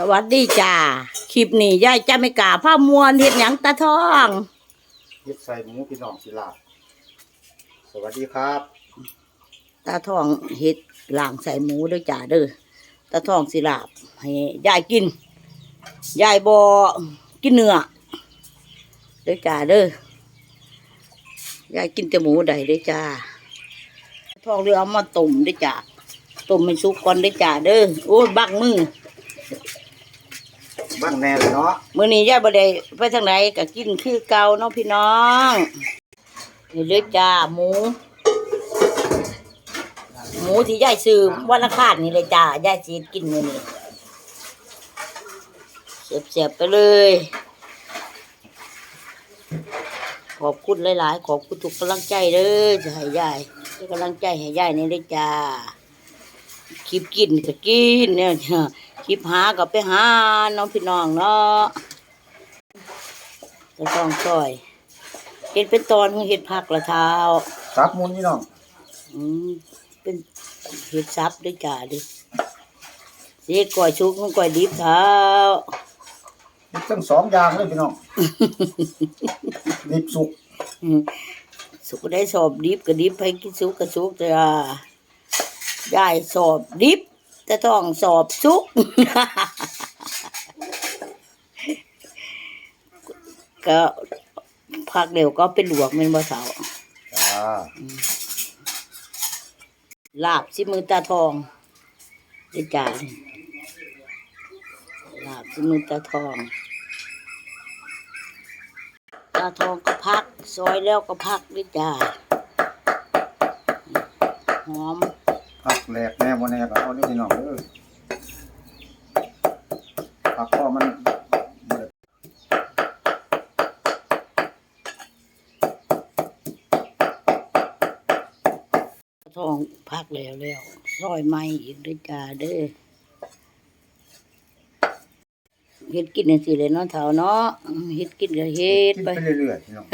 สวัสดีจ้า คลิปนี้ยายจะไม่กล้าผ้ามวนเฮ็ดหยังตาทอง เฮ็ดใส่หมูพี่น้องศิลาสวัสดีครับตาทองเฮ็ดล่างใส่หมูเด้อจ้าเด้อตาทองสิลาบให้ยายกิน ยายบ่กินเนื้อเด้อจ้าเด้อยายกินแต่หมูได้เด้อจ้าตาทองเรือเอามาต้มเด้อจ้าต้มให้สุกก่อนเด้อจ้าเด้อโอ้ยบักมือ บ้างแน่เลยเนาะมื้อนี้ยายบ่ได้ไปทางไหนก็กินคือเก่าเนาะพี่น้องนี่เลยจ้าหมู หมูที่ยายซื้อวันละคาดนี่เลยจ้ายายสิกินมื้อนี้เสียบๆไปเลย ขอบคุณหลายๆ ขอบคุณทุกกำลังใจเด้อจะให้ยายเป็นกำลังใจให้ยายนี่เลยจ้าคลิปกินก็กินเนี่ย คลิปหาก็ไปหาน้องพี่น้องเนาะจะต้องซอยเห็ดเป็นตอนของเห็ดผักละเท้าซับหมูพี่น้องอืมเป็นเห็ดซับด้วยจ้าดิเสียก่อยชุกมันก่อยดิบเท้าเฮ็ดทั้งสองอย่างเลยพี่น้องดิบสุกอืมสุกได้สอบดิบก็ดิบให้กินสุกก็สุกจ้าได้สอบดิบ จะต้องสอบสุกก็พักเดี๋ยวก็เป็นหลวกแมันบ่เสาจ้าลาบสิมือตาทองได้จ่านี่ลาบสิมือตาทอง ตาทองก็พัก ซอยแล้วก็พักได้จ่าหอม ผักแหลกแน่บ่แน่ก็เอาเด้อพี่น้องเด้อผักก็มันบ่ได้ตาทองพักแล้วแล้วซอยใหม่อีกได้จ่าเด้อเฮ็ดกินจังซี่เลยเนาะเฒ่าเนาะเฮ็ดกินก็เฮ็ดกินไปไปเรื่อยๆพี่น้อง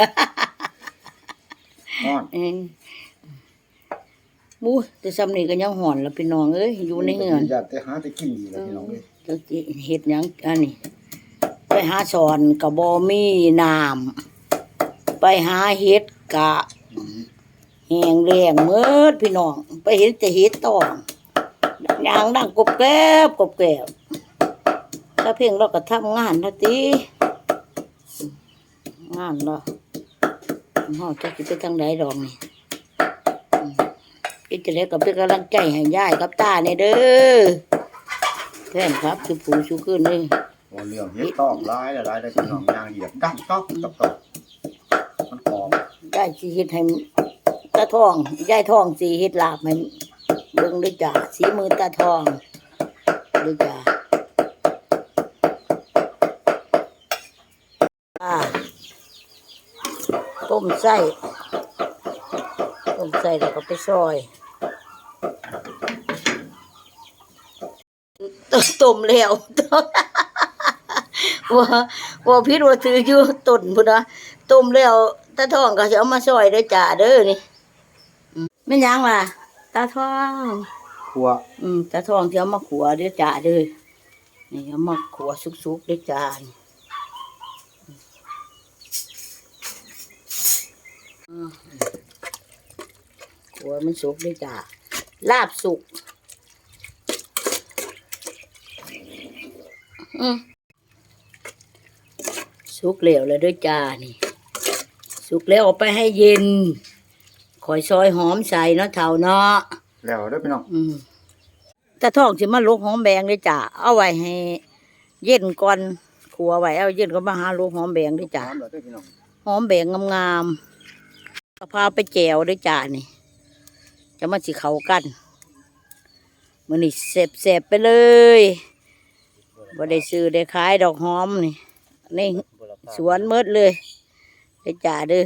นอนเอง มูแต่ซ้ำนี่ก็ยังห่อนแล้วพี่น้องเอ้ยอยู่ในเหือนอยากแต่หาแต่กินดีแล้วพี่น้องเอ้ยจักสิเฮ็ดหยังอันนี้ ไปหาสอนกะบ่มีน้ำไปหาเฮ็ดกะอืมแห้งแล้งเมิดพี่น้อง ไปเห็นแต่เฮ็ดตองยางดังกบแก้บกบแก้บถ้าเพียงเราก็ทำงานนะติงานเราเฮาจะสิไปทางใดดอกนี่อืม กินจะได้ก็เป็นกำลังใจให้ยายกับตาเนี่ยเด้อแฟนครับคือผู้ชูขึ้นเลยบ่เรื่องเฮ็ดต้องหลายหลายได้พี่น้องย่างเหยียบดังต๊อกต๊อกต๊อกมันหอมยายสิเฮ็ดให้ตาทองยายทองสิเฮ็ดลาบให้เบิ่งด้วยจ้าสีมือตาทองด้วยจ้าอ่าต้มไส้ต้มไส้แล้วก็ไปซอย ต้มแล้วว่าว่าพิษว่าถืออยู่ต้นพุ่นนะต้มแล้วตาทองก็จะเอามาซอยเด้อจ้าเด้อนี่อืมไม่นหยังล่ะตาทองครัวอืมตาทองที่เอามาขัวเด้อจ้าเด้อนี่เอามาขัวสุกๆเด้อจ้านี่อืมขัวมันสุกเด้อจ้าลาบสุกอืม สุกเหลวแล้วเด้วยจ้านี่ สุกแล้วเอาไปให้เย็นคอยซอยหอมใส่เนาะเท่าเนาะแล้วเด้อพี่น้องอืมแต่ท้องสิมาลูกหอมแบงเลยจ้ะเอาไว้ให้ เย็นก่อนขัวไว้เอาเย็นก็มาหาลูกหอมแบงเลยหจ้ะอมแล้วเด้อพี่น้องหอมแบงงามๆกะเพราไปแจวด้วยจ้ะนี่ จะมาสิเข้ากันมันนี่เสบๆไปเลย บ่ได้ซื้อได้ขายดอกหอมนี่นี่สวนเมดเลยได้จ้ะเด้อ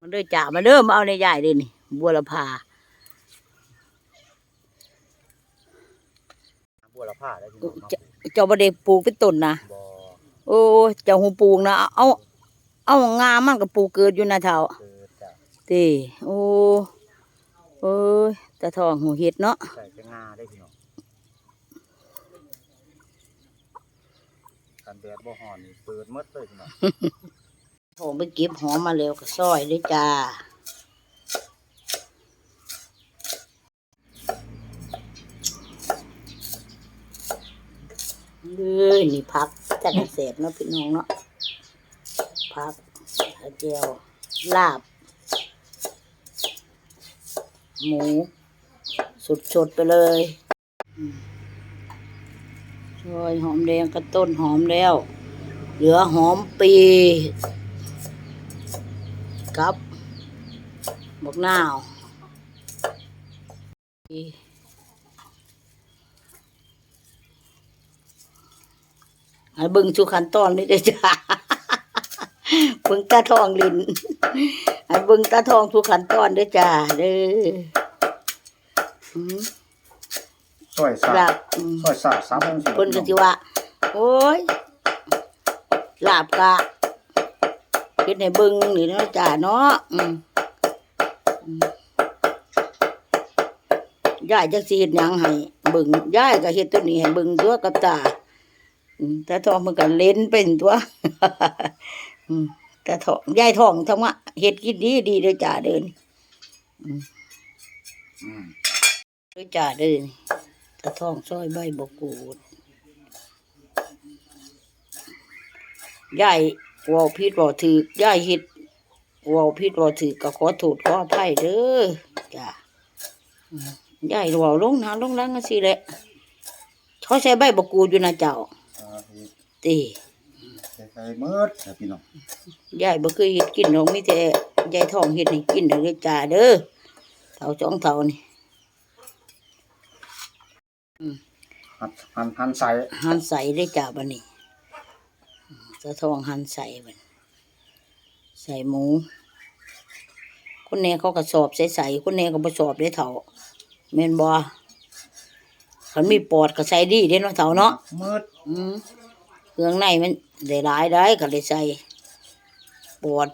มันเด้อจ้ะมาเด้อมาเอาในใหญ่เด้อนี่บัวละพาบัวละผ้าได้พี่น้องเนาะเจ้าเจ้าบ่ได้ปลูกเป็นต้นนะบ่โอ้ยเจ้าหูปลูกนะเอาเอางามมันก็ปลูกเกิดอยู่นะเท่าเกิดจากตีโอ้โอ้ยตาทองหูเห็ดเนาะใส่จะงาได้พี่น้อง แดดบ่ฮ้อนนี่เปิดหมดเลยพี่น้องผมไปเก็บหอมมาแล้วก็ซอยด้วยจ้าเลยนี่พักจัดเสร็จเนาะพี่น้องเนาะพักเจียวลาบ หมูสดๆไปเลยอืม ซอยหอมแดงกับต้นหอมแล้ว เหลือหอมปีกับบักนาวให้เบิ่งชุขันตอนนี่เด้จ้าเบิ่งตาทองลินให้เบิ่งตาทองทุขันตอนเด้จ้าเด้อ ซอยคสารับบอืมซอยสาบสามองศาเพิ่นก็สิว่า โอ้ยลาบกะเฮ็ดให้เบิ่งนี่เนาะจ้าเนาะอืมอืมยายจักสิเฮ็ดหยังให้เบิ่งยายก็เฮ็ดตัวนี้ให้เบิ่งตัวกับตาอืมแต่ทองมันก็เล่นเป็นตัว อืมแต่ทองยายทองทั้งว่าเฮ็ดกินดีดีเด้อจ้าเดินอืมเด้อจ้าเดิน ตะทองซอยใบบกูดยายเว่าผิดเว่าถือยายเฮ็ดเว่าผิดเว่าถือก็ขอโทษขออภัยเด้อจ้ะอืมยายเว่าลงน้ำลงล้างกันสิแหละเขาใช้ใบบกูดอยู่นะเจ้าอ่าอีกตีใส่ใส่หมดนะพี่น้องยายบ่เคยเฮ็ดกินหรอกมีแต่ยายทองเฮ็ดให้กินเด้อจ้าเด้อเท่าสองเท่านี่ หั่นหั่นหั่นใส่หั่นใส่ได้อจ้าบัดนี้อืมตะทองหั่นใส่บัดใส่หมู คนแน่เขาก็สอบใส่ๆคนแน่ก็บ่สอบได้เท่าแม่นบ่คันมีปอดก็ใส่ดีเด้เนาะเท่าเนาะหมดอืมเครื่องในมันได้หลายได้ก็เลยใส่ปอด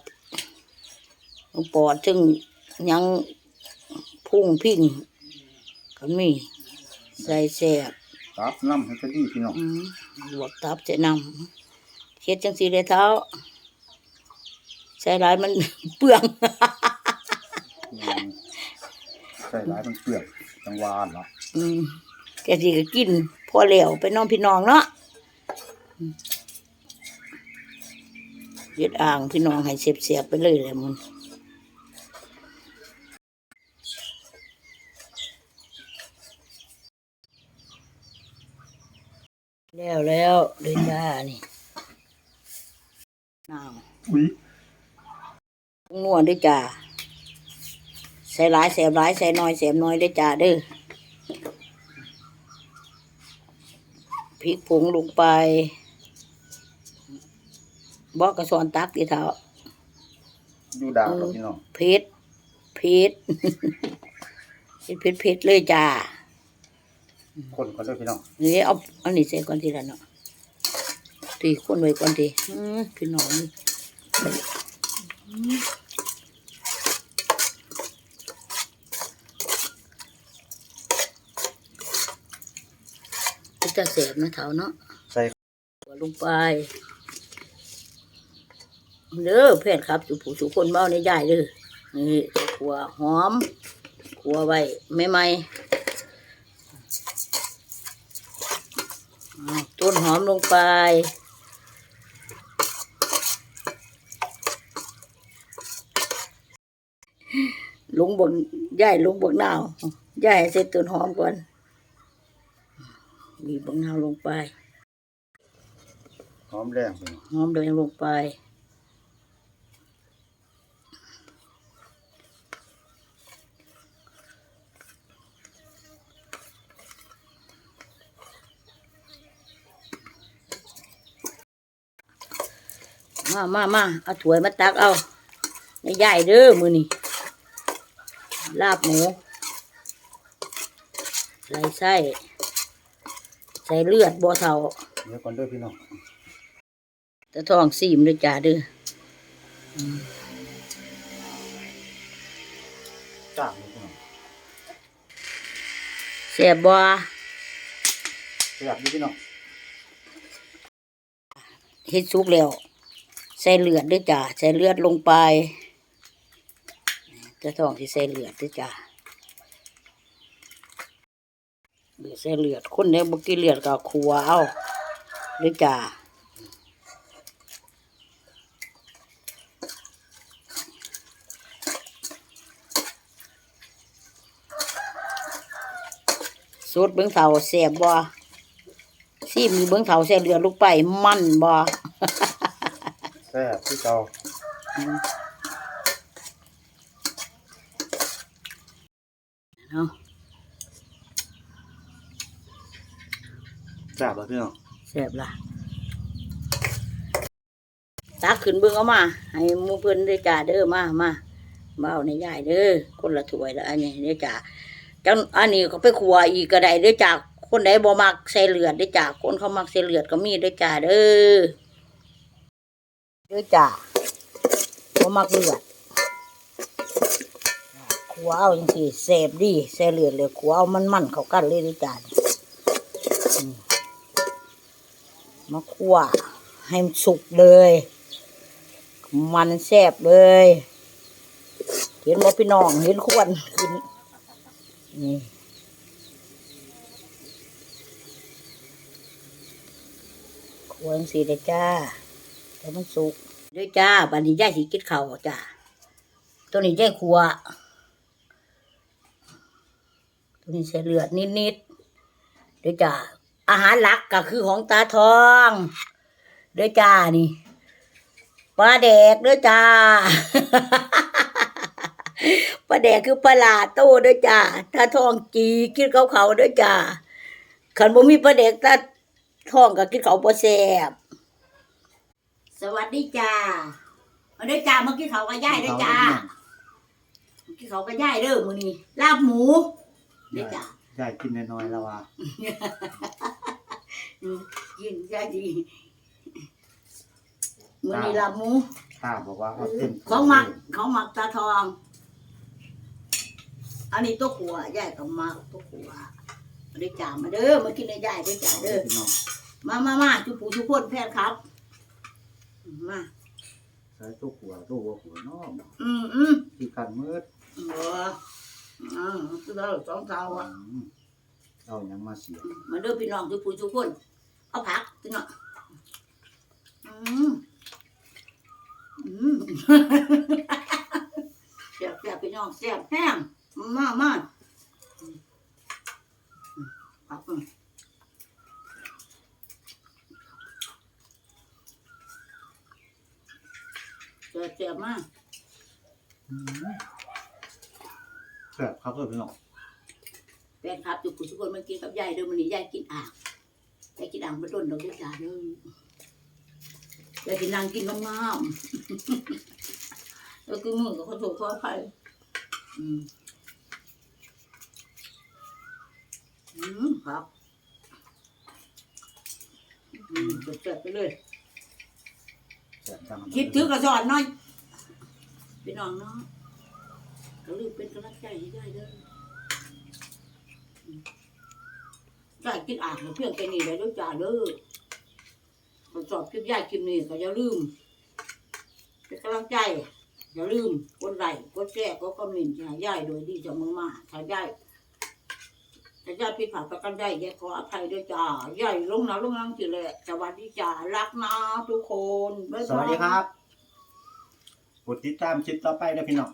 ปอดซึ่งยังพุ่งพิงก็มี ใส่แซ่บตับน้ำให้ก็ดีพี่น้องอืมลวกตับจะนำเฮ็ดจังสีเลยเท้าใส่หลายมัน เปลืองอืมใส่หลายมันเปลือกจังหวานเนาะอืมแกสิก็กิน พอแล้วไปน้องพี่น้องเนาะอืมเย็ดอ่างพี่น้องให้เสียบๆไปเลยแหละมึง แล้วแล้วเลยจ้านี่น้ำอุ้ยนัวด้วยจ้าใส่หลายแสบหลายใส่น้อยแสบน้อยด้วยจ้าเด้อพริกผงลงไปบอกกระสอนตักดีเท้าอยู่ดาวกับพี่น้องเผ็ดเผ็ดเผ็ดเผ็ดเผ็ดเลยจ้า คนก็เลยพี่น้องนี่เอาอันนี้ใส่ก่อนทีละเนาะตีคนไว้ก่อนทีพี่น้องนี่จะเสบนะเท้าเนาะใส่ลงไปเด้อเพื่อนครับสุผู้สุคนเมาในใหญ่เด้อนี่ขัวหอมขัวไว้ไม่ไหมอ้าว ต้นหอมลงไปลงบนย่ายลงบนนาวย่ายให้เสร็จต้นหอมก่อนมีบนนาวลงไป หอมแดงพี่น้องหอมแดงลงไป มามามาเอาถ้วยมาตักเอาในใหญ่เด้อมือนี่ลาบหมูใส่ไส้ใส่เลือดบัวเทาเดี๋ยวก่อนเด้อพี่น้องตะทองซีมด้วยจ้าเด้อจ้างเลยพี่น้องแซ่บบ่เสียบอยู่พี่น้องเฮ็ดสุกแล้ว ใส่เลือดด้วยจ้าใส่เลือดลงไปจะท้องที่ใส่เลือดด้วยจ้าเลือดใส่เลือดคนเนี้ยบ่กินเลือดก็ขัวเอาด้วยจ้าสูตรเบิ่งเฒ่าแซ่บบ่ซีมีเบิ่งเฒ่าใส่เลือดลงไป มันบ่ ซ่บที่เก่าเนาะแซ่บแล้วพี่น้องแซ่บล่ะตักขึ้นเบิ่งเอามา ให้หมู่เพิ่นได้อจ้าเด้อมามามาเอาในยายเด้อคนละถ้วยละอันนี้เด้อจ้าจังอันนี้ก็ไปขัวอีกก็ได้เด้อจ้าคนใดบ่มักใส่เลือดเด้อจ้าคนเขามักใส่เลือดก็มีเด้อจ้าเด้อ เด้อจ้าบ่มักเลือดขัวเอาจังซี่แซ่บดีใส่เลือดเลยขัวเอามันๆเขากันเลยด้อจ้ามาคั่วให้มันสุกเลย มันแซบเลย เห็นว่าพี่น้องเห็นควนขึ้นนี่ควรสีเลยจ้า แต่มันสุกด้วยจ้าบันนี้ย่าสีกินข้าจ้าตัวนี้ย่าครัวตัวนี้ใส่เลือดนิดๆด้วยจ้าอาหารหลักก็คือของตาทองเด้อจ้านี่ปลาแดกเด้อจ้าปลาแดกคือปลาลาโตเด้อจ้าตาทองจีกินเขาเขาเด้อจ้าขันบ่มีปลาแดกตาทองก็กินเขาวบ่แซ่บ สวัสดีจ้ามาเด้อจ้ามากินเขาวกับยายเด้อจ้ามากินเขาวกับยายเด้อมื้อนี้ลาบหมูเด้อจ้ายายกินน้อยๆแล้วว่ะอืมกินได้ดีมือนี้ละหมูข้าบอกว่าเอาเต็มของหมักของหมักตาทอง อันนี้ตัวขัวย่ายกับมาตัวขัวมาได้จ่ามาเด้อมากินในย่ายได้จ่าเด้อพี่น้องมามามาจุปูจุพนแพทย์ครับ มาใส่ตัวขัวตัวหัวขัวน้องอืมอืมที่กันมืดเอออืมคือเราสองเท้าอะอืมเอาหยังมาเสียมาเด้อพี่น้องจุปูจุพนเอาผักพี่น้องอืมอืม แซ่บแซ่บพี่น้องแซ่บแห้งมามาอืมผักอืมแซ่บแซ่บมาก อืมแซ่บครับเพื่อนพี่น้อง แฟนครับจุกทุ กินกับยายเด้อมันนี่ยายกินอ่างยายกินอ่างมาต้นดอกเด้อจ้าเด้อยายกินนางกินน้ำน้ำแล้วคือมือก็ขอโทษขออภัยอืมอืมครับอืมเจ็บไปเลยคิดถือกระสอนหน่อยพี่น้องเนาะก็รีบเป็นกำลังใจให้ยายเด้ออืม ยายกินอ่างเพียงแค่นี้เลยเด้อจ้าเด้อทดสอบคลิปยายคลิปนี้ก็อย่าลืมเป็นกำลังใจ อย่าลืมกดไลค์กดแชร์กดคอมเมนต์ให้ยายโดยดีจากมือมาถ้ายายถ้ายายผิดพลาดประกันได้ยายขออภัยด้วยจ้ายายลงนะลงนังสิแหละสวัสดีจ้ารักนะทุกคนบ๊ายบาย สวัสดีครับ กดติดตามคลิปต่อไปนะพี่น้อง